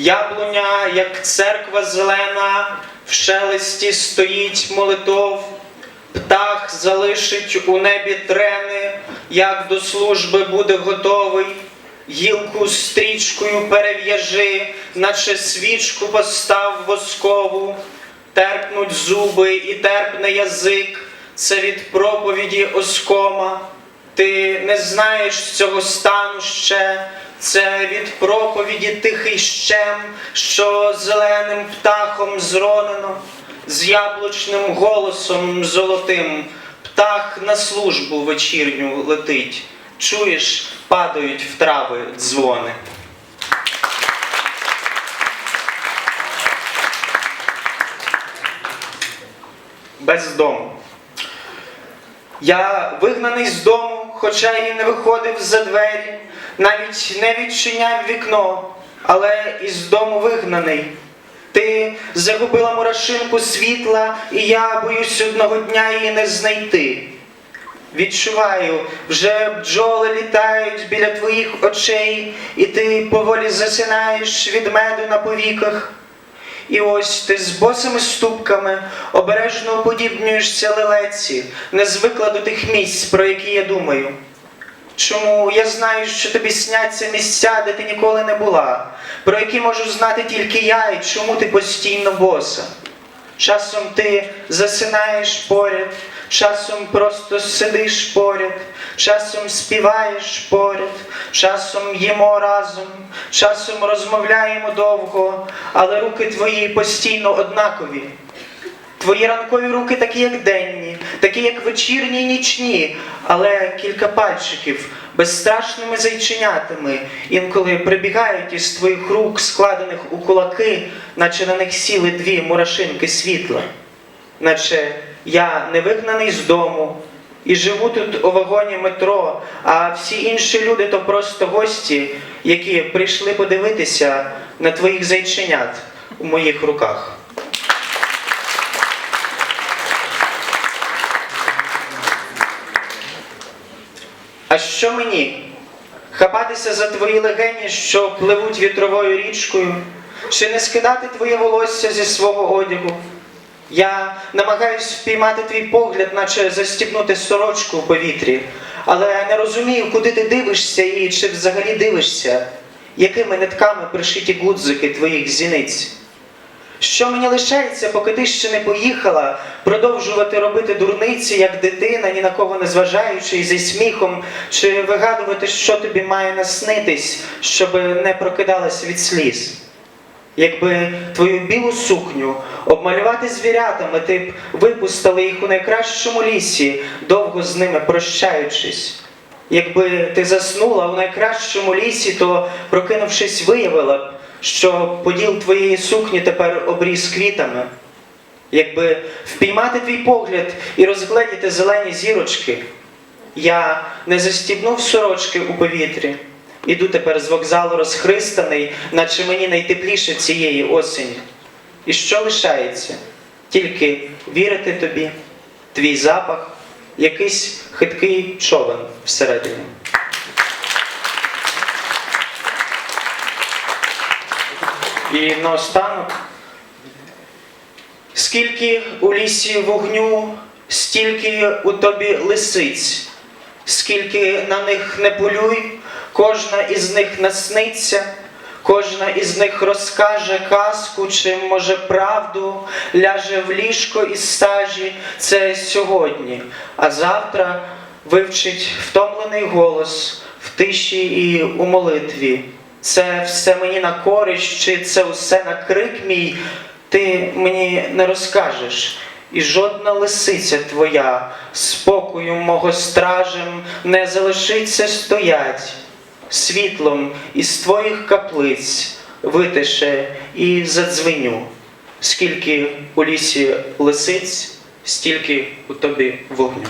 Яблуня, як церква зелена, в шелесті стоїть молитов, птах залишить у небі трени, як до служби буде готовий. Гілку стрічкою перев'яжи, наче свічку постав воскову, терпнуть зуби і терпне язик, це від проповіді оскома. Ти не знаєш цього стану ще, це від проповіді тихий щем, що зеленим птахом зронено, з яблучним голосом золотим, птах на службу вечірню летить. Чуєш, падають в трави дзвони. Без дому. Я вигнаний з дому, хоча і не виходив за двері, навіть не відчиняв вікно, але із дому вигнаний. Ти загубила мурашинку світла, і я боюсь одного дня її не знайти. Відчуваю, вже бджоли літають біля твоїх очей, і ти поволі засинаєш від меду на повіках. І ось ти з босими ступками обережно уподібнюєшся лелеці, не звикла до тих місць, про які я думаю. Чому я знаю, що тобі сняться місця, де ти ніколи не була, про які можу знати тільки я, і чому ти постійно боса. Часом ти засинаєш поряд, часом просто сидиш поряд, часом співаєш поряд, часом їмо разом, часом розмовляємо довго, але руки твої постійно однакові. Твої ранкові руки такі, як денні, такі, як вечірні й нічні, але кілька пальчиків безстрашними зайченятами інколи прибігають із твоїх рук, складених у кулаки, наче на них сіли дві мурашинки світла, наче я не вигнаний з дому і живу тут у вагоні метро, а всі інші люди то просто гості, які прийшли подивитися на твоїх зайченят у моїх руках. Що мені? Хапатися за твої легені, що пливуть вітровою річкою, чи не скидати твоє волосся зі свого одягу? Я намагаюсь впіймати твій погляд, наче застібнути сорочку в повітрі, але не розумію, куди ти дивишся і чи взагалі дивишся, якими нитками пришиті гудзики твоїх зіниць. Що мені лишається, поки ти ще не поїхала, продовжувати робити дурниці, як дитина, ні на кого не зважаючи, і зі сміхом, чи вигадувати, що тобі має наснитись, щоб не прокидалась від сліз. Якби твою білу сукню обмалювати звірятами, ти б випустила їх у найкращому лісі, довго з ними прощаючись. Якби ти заснула у найкращому лісі, то, прокинувшись, виявила б, що поділ твоєї сукні тепер обріз квітами. Якби впіймати твій погляд і розгледіти зелені зірочки, я не застібнув сорочки у повітрі. Іду тепер з вокзалу розхристаний, наче мені найтепліше цієї осені. І що лишається? Тільки вірити тобі, твій запах, якийсь хиткий човен всередині. І наостанок, скільки у лісі вогню, стільки у тобі лисиць, скільки на них не полюй, кожна із них насниться, кожна із них розкаже казку, чи може правду, ляже в ліжко із сажі, це сьогодні, а завтра вивчить втомлений голос в тиші і у молитві. Це все мені на користь, чи це все на крик мій, ти мені не розкажеш. І жодна лисиця твоя спокою мого стражем не залишиться стоять, світлом із твоїх каплиць витише і задзвеню. Скільки у лісі лисиць, стільки у тобі вогню.